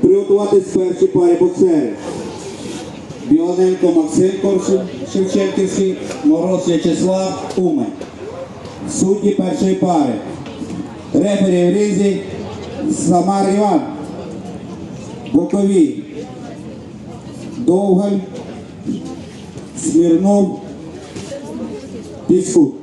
Приготуватись перші парі боксери. Білоненко Максим Коршун, Шевченківський, Мороз В'ячеслав, Умань. Судді першої пари. Рефері в ризі Самар Іван. Бокові. Довгаль. Смірнов. Піскут.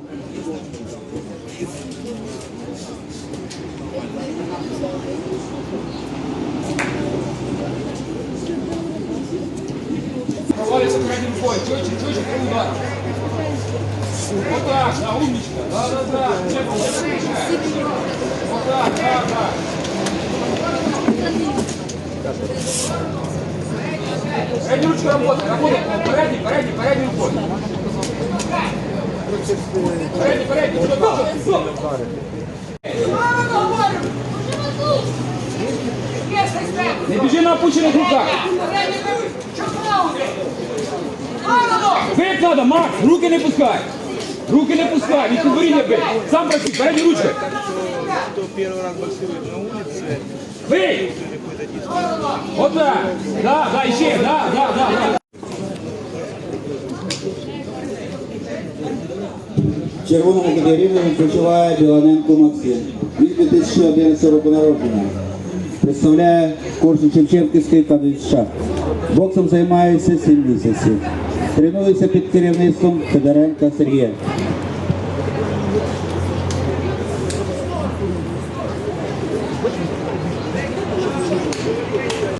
Борется рукой. Четче, четче, три удара. Вот так, да, умничка. Да, да, да. Не было, не Вот так, да, да. Эти ручки работают, работают. Порядник, порядник, порядник рукой. Порядник, порядник, что там? Что Не бежи на опущенных руках. Надо, Макс, руки не пускай. Руки не пускай, від кубуріння бить. Сам працюй, передні ручки. кто первый раз боксирует на улице, Бий! Вот так. Да, да, ще, да, да, да, да. Червоному категорії відпочиває Білоненко Максим. Він 2011 року народження. Представляє Корсун Шевченківський та США. Боксом займається 7 місяців. Тренується під керівництвом Федоренка Сергія.